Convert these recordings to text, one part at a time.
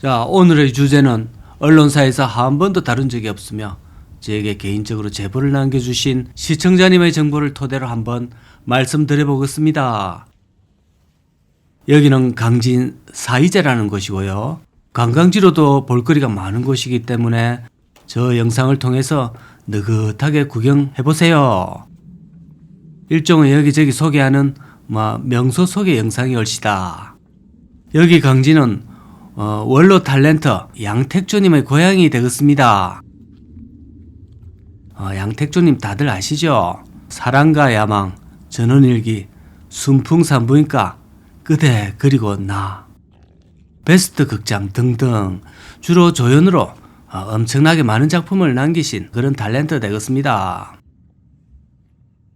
자, 오늘의 주제는 언론사에서 한 번도 다룬 적이 없으며 저에게 개인적으로 제보를 남겨주신 시청자님의 정보를 토대로 한번 말씀드려보겠습니다. 여기는 강진 사이제라는 곳이고요. 관광지로도 볼거리가 많은 곳이기 때문에 저 영상을 통해서 느긋하게 구경해보세요. 일종의 여기저기 소개하는 뭐 명소 소개 영상이 얼시다. 여기 강진은 어, 원로 탤런트 양택조님의 고향이 되겠습니다. 어, 양택조님 다들 아시죠? 사랑과 야망, 전원일기, 순풍산부인과, 그대 그리고 나, 베스트 극장 등등 주로 조연으로 어, 엄청나게 많은 작품을 남기신 그런 탤런트 되겠습니다.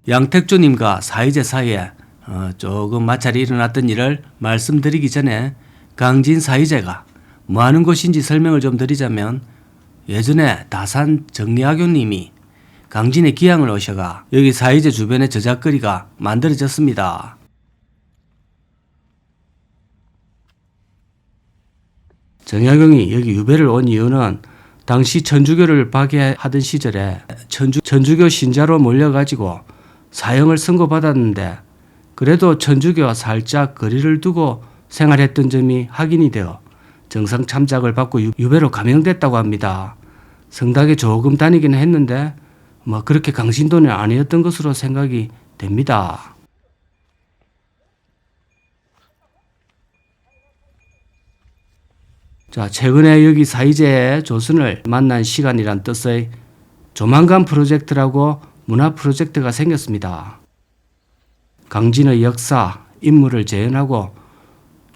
양택조님과 사이제 사이에 어, 조금 마찰이 일어났던 일을 말씀드리기 전에 강진 사이제가 뭐 하는 곳인지 설명을 좀 드리자면 예전에 다산 정리학교님이 강진의 기양을 오셔가 여기 사이제 주변의 저작거리가 만들어졌습니다. 정약용이 여기 유배를 온 이유는 당시 천주교를 박해하던 시절에 천주, 천주교 신자로 몰려가지고 사형을 선고받았는데 그래도 천주교와 살짝 거리를 두고 생활했던 점이 확인이 되어 정상 참작을 받고 유- 유배로 감형됐다고 합니다. 성당에 조금 다니긴 했는데 뭐 그렇게 강신도는 아니었던 것으로 생각이 됩니다. 자, 최근에 여기 사이제 조선을 만난 시간이란 뜻의 조만간 프로젝트라고 문화 프로젝트가 생겼습니다. 강진의 역사, 인물을 재현하고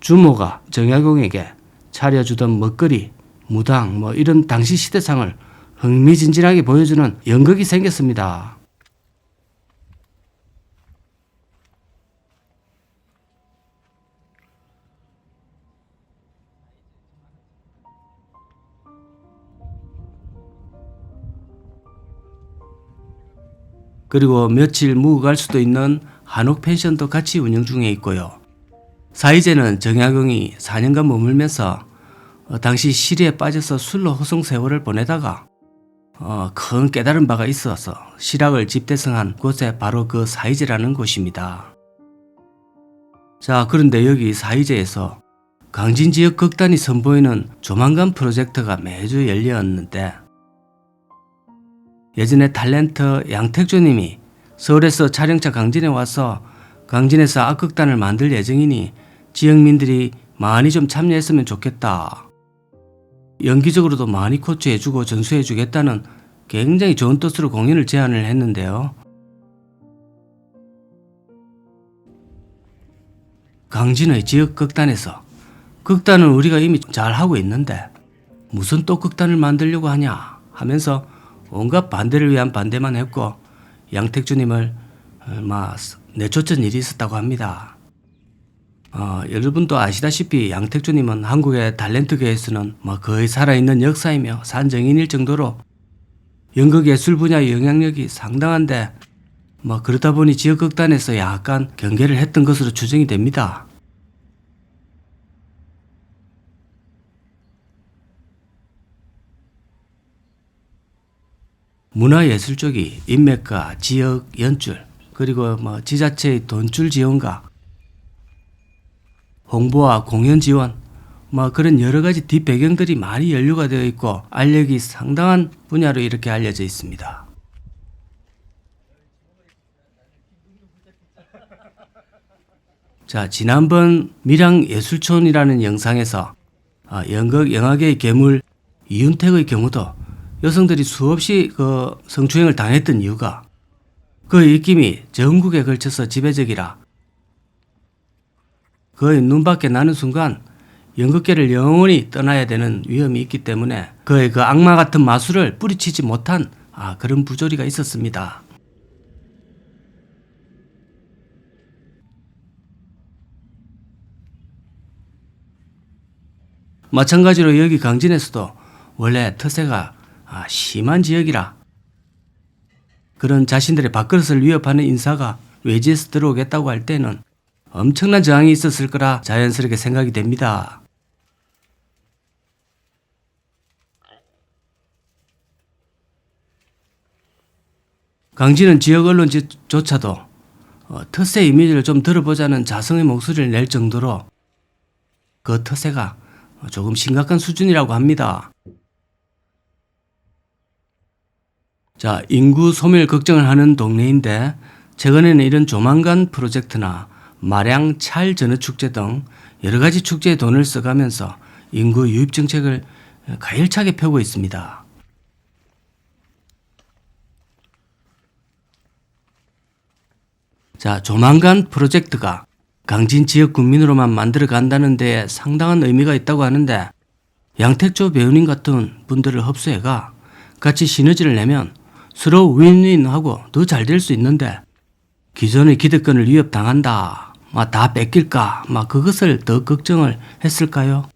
주모가 정약용에게 차려주던 먹거리, 무당, 뭐 이런 당시 시대상을 흥미진진하게 보여주는 연극이 생겼습니다. 그리고 며칠 묵어갈 수도 있는 한옥 펜션도 같이 운영 중에 있고요. 사이제는 정약용이 4년간 머물면서 어, 당시 시리에 빠져서 술로 호송 세월을 보내다가 어, 큰 깨달은 바가 있어서 실학을 집대성한 곳에 바로 그 사이제라는 곳입니다. 자, 그런데 여기 사이제에서 강진 지역 극단이 선보이는 조만간 프로젝트가 매주 열렸는데 예전에 탤런트 양택조님이 서울에서 촬영차 강진에 와서 강진에서 악극단을 만들 예정이니 지역민들이 많이 좀 참여했으면 좋겠다. 연기적으로도 많이 코치해주고 전수해주겠다는 굉장히 좋은 뜻으로 공연을 제안을 했는데요. 강진의 지역 극단에서 극단은 우리가 이미 잘 하고 있는데 무슨 또 극단을 만들려고 하냐 하면서 온갖 반대를 위한 반대만 했고 양택주님을 어, 막 내쫓은 일이 있었다고 합니다. 어, 여러분도 아시다시피 양택주님은 한국의 탤런트계에서는 뭐 거의 살아있는 역사이며 산정인일 정도로 연극 예술 분야의 영향력이 상당한데 뭐 그러다 보니 지역 극단에서 약간 경계를 했던 것으로 추정이 됩니다. 문화예술 쪽이 인맥과 지역 연출 그리고 뭐 지자체의 돈줄 지원과 홍보와 공연 지원 뭐 그런 여러 가지 뒷배경들이 많이 연루가 되어 있고 알력이 상당한 분야로 이렇게 알려져 있습니다. 자 지난번 밀양 예술촌이라는 영상에서 아, 연극 영화계의 괴물 이윤택의 경우도 여성들이 수없이 그 성추행을 당했던 이유가 그 입김이 전국에 걸쳐서 지배적이라 그의 눈밖에 나는 순간 연극계를 영원히 떠나야 되는 위험이 있기 때문에 그의 그 악마 같은 마술을 뿌리치지 못한 아, 그런 부조리가 있었습니다. 마찬가지로 여기 강진에서도 원래 터세가 아, 심한 지역이라 그런 자신들의 밥그릇을 위협하는 인사가 외지에서 들어오겠다고 할 때는 엄청난 저항이 있었을 거라 자연스럽게 생각이 됩니다. 강진은 지역 언론조차도 어, 터세 이미지를 좀 들어보자는 자성의 목소리를 낼 정도로 그 터세가 조금 심각한 수준이라고 합니다. 자, 인구 소멸 걱정을 하는 동네인데 최근에는 이런 조만간 프로젝트나 마량 찰 전어 축제 등 여러 가지 축제에 돈을 써가면서 인구 유입 정책을 가열차게 펴고 있습니다. 자, 조만간 프로젝트가 강진 지역 군민으로만 만들어 간다는 데에 상당한 의미가 있다고 하는데 양택조 배우님 같은 분들을 흡수해가 같이 시너지를 내면 서로 윈윈하고 더 잘 될 수 있는데 기존의 기득권을 위협당한다. 막다 뺏길까? 막 그것을 더 걱정을 했을까요?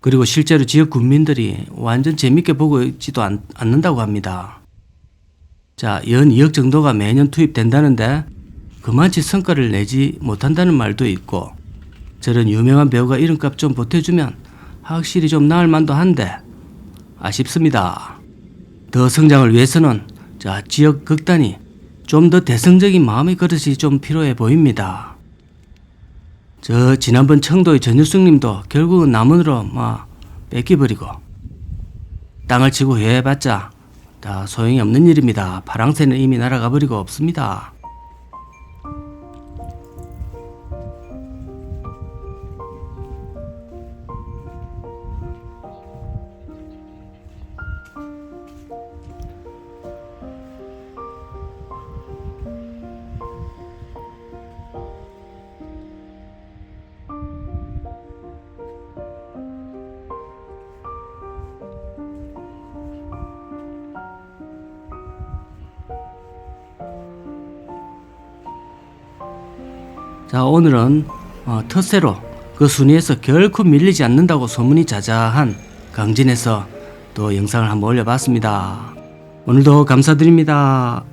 그리고 실제로 지역 군민들이 완전 재밌게 보고 있지도 않, 않는다고 합니다. 자, 연 2억 정도가 매년 투입된다는데 그만치 성과를 내지 못한다는 말도 있고 저런 유명한 배우가 이름값 좀 보태주면 확실히 좀 나을 만도 한데 아쉽습니다. 더 성장을 위해서는 자, 지역 극단이 좀 더 대승적인 마음의 그릇이 좀 필요해 보입니다. 저 지난번 청도의 전유승님도 결국은 남원으로 막 뺏기버리고 땅을 치고 회해봤자 다 소용이 없는 일입니다. 파랑새는 이미 날아가 버리고 없습니다. 자 오늘은 어, 텃세로 그 순위에서 결코 밀리지 않는다고 소문이 자자한 강진에서 또 영상을 한번 올려봤습니다. 오늘도 감사드립니다.